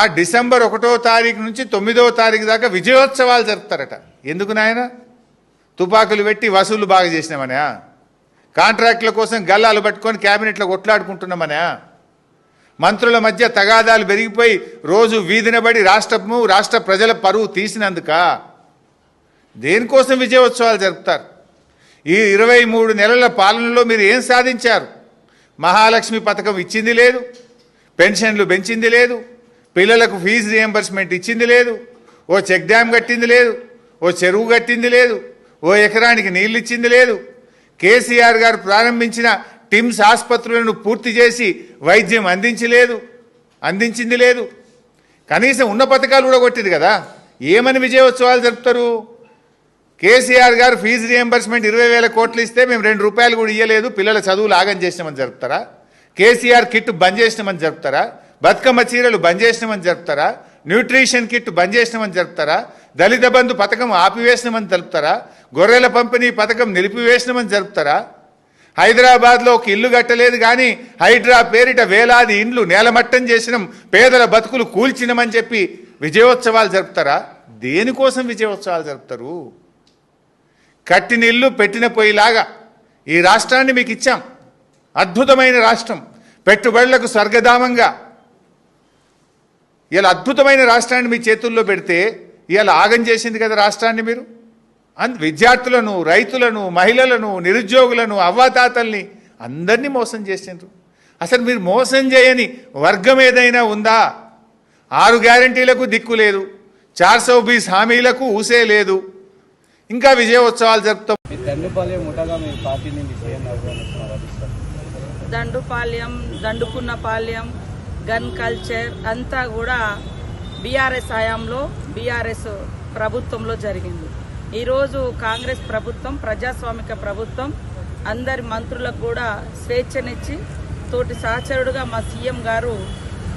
ఆ డిసెంబర్ ఒకటో తారీఖు నుంచి తొమ్మిదో తారీఖు దాకా విజయోత్సవాలు జరుపుతారట. ఎందుకు నాయన? తుపాకులు పెట్టి వసూలు బాగా చేసినామనా కాంట్రాక్టుల కోసం గల్లాలు పట్టుకొని క్యాబినెట్లో కొట్లాడుకుంటున్నామనా మంత్రుల మధ్య తగాదాలు పెరిగిపోయి రోజు వీధినబడి రాష్ట్రము రాష్ట్ర ప్రజల పరువు తీసినందుక దేనికోసం విజయోత్సవాలు జరుపుతారు? ఈ ఇరవై మూడు నెలల పాలనలో మీరు ఏం సాధించారు? మహాలక్ష్మి పథకం ఇచ్చింది లేదు పెన్షన్లు పెంచింది లేదు పిల్లలకు ఫీజు రియంబర్స్మెంట్ ఇచ్చింది లేదు. ఓ చెక్ డ్యామ్ కట్టింది లేదు. ఓ చెరువు కట్టింది లేదు. ఓ ఎకరానికి నీళ్ళు ఇచ్చింది లేదు. కేసీఆర్ గారు ప్రారంభించిన టిమ్స్ ఆసుపత్రులను పూర్తి చేసి వైద్యం అందించలేదు అందించింది లేదు. కనీసం ఉన్న పథకాలు కూడా కొట్టింది కదా. ఏమని విజయోత్సవాలు జరుపుతారు? కేసీఆర్ గారు ఫీజు రియంబర్స్మెంట్ ఇరవై వేల కోట్లు ఇస్తే మేము రెండు రూపాయలు కూడా ఇవ్వలేదు పిల్లల చదువులు ఆగం చేసినామని జరుపుతారా? కేసీఆర్ కిట్ బంద్ చేసినామని జరుపుతారా? బతుకమ్మ చీరలు బంద్ చేసినామని జరుపుతారా? న్యూట్రిషన్ కిట్ బంద్ చేసినామని జరుపుతారా? దళిత బంధు పథకం ఆపివేసినామని తెలుపుతారా గొర్రెల పంపిణీ పథకం నిలిపివేసినామని జరుపుతారా? హైదరాబాద్లో ఒక ఇల్లు కట్టలేదు కానీ హైడ్రా పేరిట వేలాది ఇండ్లు నేలమట్టం చేసినాం పేదల బతుకులు కూల్చినమని చెప్పి విజయోత్సవాలు జరుపుతారా? దేనికోసం విజయోత్సవాలు జరుపుతారు? కట్టిన ఇల్లు పెట్టిన పొయ్యిలాగా ఈ రాష్ట్రాన్ని మీకు ఇచ్చాం. అద్భుతమైన రాష్ట్రం. పెట్టుబడులకు స్వర్గధామంగా ఇలా అద్భుతమైన రాష్ట్రాన్ని మీ చేతుల్లో పెడితే ఇలా ఆగం చేసింది కదా రాష్ట్రాన్ని మీరు? అంద విద్యార్థులను రైతులను మహిళలను నిరుద్యోగులను అవ్వాతాతల్ని అందరినీ మోసం చేసిండ్రు. అసలు మీరు మోసం చేయని వర్గం ఏదైనా ఉందా? ఆరు గ్యారంటీలకు దిక్కు లేదు. చార్ సౌ బీస్ హామీలకు ఊసే లేదు. ఇంకా విజయోత్సవాలు జరుపుతాం. దండుపాలెం ముఠాగా గన్ కల్చర్ అంతా కూడా బీఆర్ఎస్ హయాంలో బీఆర్ఎస్ ప్రభుత్వంలో జరిగింది. ఈరోజు కాంగ్రెస్ ప్రభుత్వం ప్రజాస్వామిక ప్రభుత్వం అందరి మంత్రులకు కూడా స్వేచ్ఛనిచ్చి తోటి సహచరుడుగా మా సీఎం గారు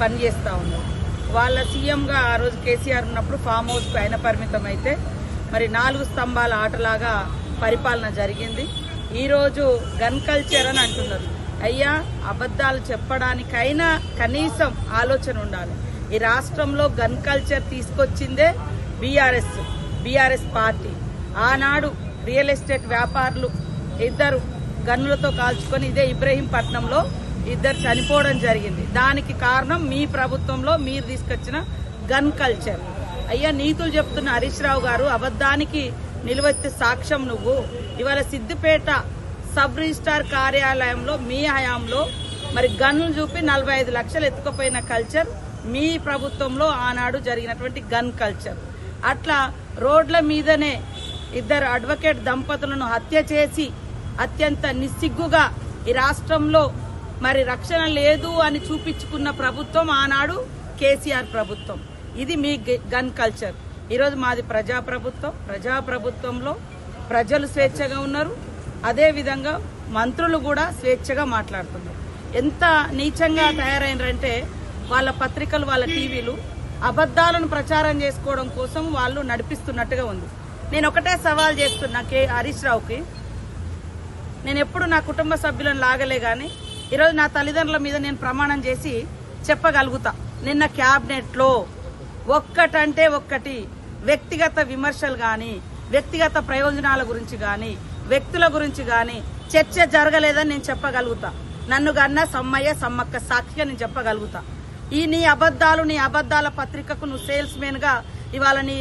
పనిచేస్తూ ఉన్నారు. వాళ్ళ సీఎంగా ఆ రోజు కేసీఆర్ ఉన్నప్పుడు ఫామ్ హౌస్కి ఆయన పరిమితం అయితే మరి నాలుగు స్తంభాల ఆటలాగా పరిపాలన జరిగింది. ఈరోజు గన్ కల్చర్ అని అంటున్నారు. అయ్యా అబద్ధాలు చెప్పడానికైనా కనీసం ఆలోచన ఉండాలి. ఈ రాష్ట్రంలో గన్ కల్చర్ తీసుకొచ్చిందే బీఆర్ఎస్ బీఆర్ఎస్ పార్టీ. ఆనాడు రియల్ ఎస్టేట్ వ్యాపారులు ఇద్దరు గన్నులతో కాల్చుకొని ఇదే ఇబ్రహీంపట్నంలో ఇద్దరు చనిపోవడం జరిగింది. దానికి కారణం మీ ప్రభుత్వంలో మీరు తీసుకొచ్చిన గన్ కల్చర్. అయ్యా నీతులు చెప్తున్న హరీష్ రావు గారు అబద్ధానికి నిలువెత్తి సాక్ష్యం నువ్వు. ఇవాళ సిద్దిపేట సబ్ రిజిస్టార్ కార్యాలయంలో మీ హయాంలో మరి గన్ను చూపి నలభై ఐదు లక్షలు ఎత్తుకుపోయిన కల్చర్ మీ ప్రభుత్వంలో ఆనాడు జరిగినటువంటి గన్ కల్చర్. అట్లా రోడ్ల మీదనే ఇద్దరు అడ్వకేట్ దంపతులను హత్య చేసి అత్యంత నిస్సిగ్గుగా ఈ రాష్ట్రంలో మరి రక్షణ లేదు అని చూపించుకున్న ప్రభుత్వం ఆనాడు కేసీఆర్ ప్రభుత్వం. ఇది మీ గన్ కల్చర్. ఈరోజు మాది ప్రజా ప్రభుత్వం ప్రజా ప్రభుత్వంలో ప్రజలు స్వేచ్ఛగా ఉన్నారు. అదేవిధంగా మంత్రులు కూడా స్వేచ్ఛగా మాట్లాడుతున్నారు. ఎంత నీచంగా తయారైనరంటే వాళ్ళ పత్రికలు వాళ్ళ టీవీలు అబద్ధాలను ప్రచారం చేసుకోవడం కోసం వాళ్ళు నడిపిస్తున్నట్టుగా ఉంది. నేను ఒకటే సవాల్ చేస్తున్నా కే హరీష్ రావుకి. నేను ఎప్పుడు నా కుటుంబ సభ్యులను లాగలే కానీ ఈరోజు నా తల్లిదండ్రుల మీద నేను ప్రమాణం చేసి చెప్పగలుగుతా. నిన్న క్యాబినెట్లో ఒక్కటంటే ఒక్కటి వ్యక్తిగత విమర్శలు కానీ వ్యక్తిగత ప్రయోజనాల గురించి కానీ వ్యక్తుల గురించి కానీ చర్చ జరగలేదని నేను చెప్పగలుగుతా. నన్ను గన్న సమ్మయ్య సమ్మక్క సాక్షిగా నేను చెప్పగలుగుతా. ఈ నీ అబద్ధాలు నీ అబద్ధాల పత్రికకు నువ్వు సేల్స్ మెన్గా ఇవాళ నీ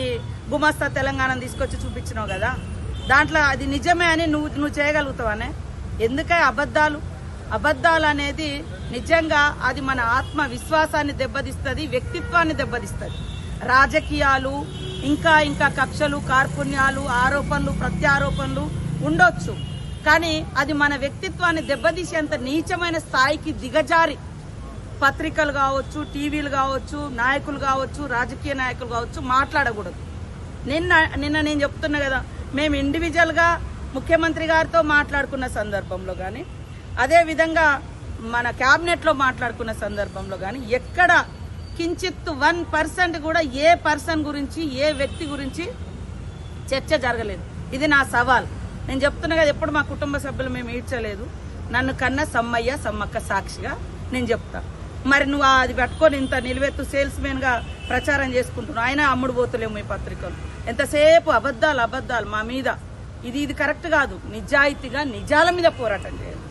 గుమస్తా తెలంగాణ తీసుకొచ్చి చూపించినావు కదా. దాంట్లో అది నిజమే అని నువ్వు నువ్వు చేయగలుగుతావనే? ఎందుకే అబద్ధాలు? అబద్ధాలు అనేది నిజంగా అది మన ఆత్మ విశ్వాసాన్ని దెబ్బతీస్తుంది వ్యక్తిత్వాన్ని దెబ్బతీస్తుంది. రాజకీయాలు ఇంకా ఇంకా కక్షలు కార్పుణ్యాలు ఆరోపణలు ప్రత్యారోపణలు ఉండొచ్చు. కానీ అది మన వ్యక్తిత్వాన్ని దెబ్బతీసేంత నీచమైన స్థాయికి దిగజారి. పత్రికలు కావచ్చు టీవీలు కావచ్చు నాయకులు కావచ్చు రాజకీయ నాయకులు కావచ్చు మాట్లాడకూడదు. నిన్న నిన్న నేను చెప్తున్నా కదా మేము ఇండివిజువల్గా ముఖ్యమంత్రి గారితో మాట్లాడుకున్న సందర్భంలో కానీ అదే విధంగా మన క్యాబినెట్లో మాట్లాడుకున్న సందర్భంలో కానీ ఎక్కడ కించిత్ వన్ పర్సెంట్ కూడా ఏ పర్సన్ గురించి ఏ వ్యక్తి గురించి చర్చ జరగలేదు. ఇది నా సవాల్. నేను చెప్తున్నా కదా ఎప్పుడు మా కుటుంబ సభ్యులు మేము ఈడ్చలేదు. నన్ను కన్న సమ్మయ్య సమ్మక్క సాక్షిగా నేను చెప్తా. మరి నువ్వు అది పెట్టుకొని ఇంత నిలువెత్తు సేల్స్గా ప్రచారం చేసుకుంటున్నావు. ఆయన అమ్ముడు పోతలేము ఈ పత్రికలు. ఎంతసేపు అబద్ధాలు అబద్ధాలు మా మీద. ఇది ఇది కరెక్ట్ కాదు. నిజాయితీగా నిజాల మీద పోరాటం చేయండి.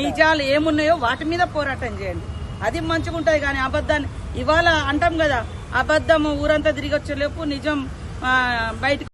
నిజాలు ఏమున్నాయో వాటి మీద పోరాటం చేయండి. అది మంచిగా ఉంటుంది కానీ అబద్ధాన్ని ఇవాళ అంటాం కదా అబద్ధం ఊరంతా తిరిగి వచ్చేలోపు నిజం బయటకు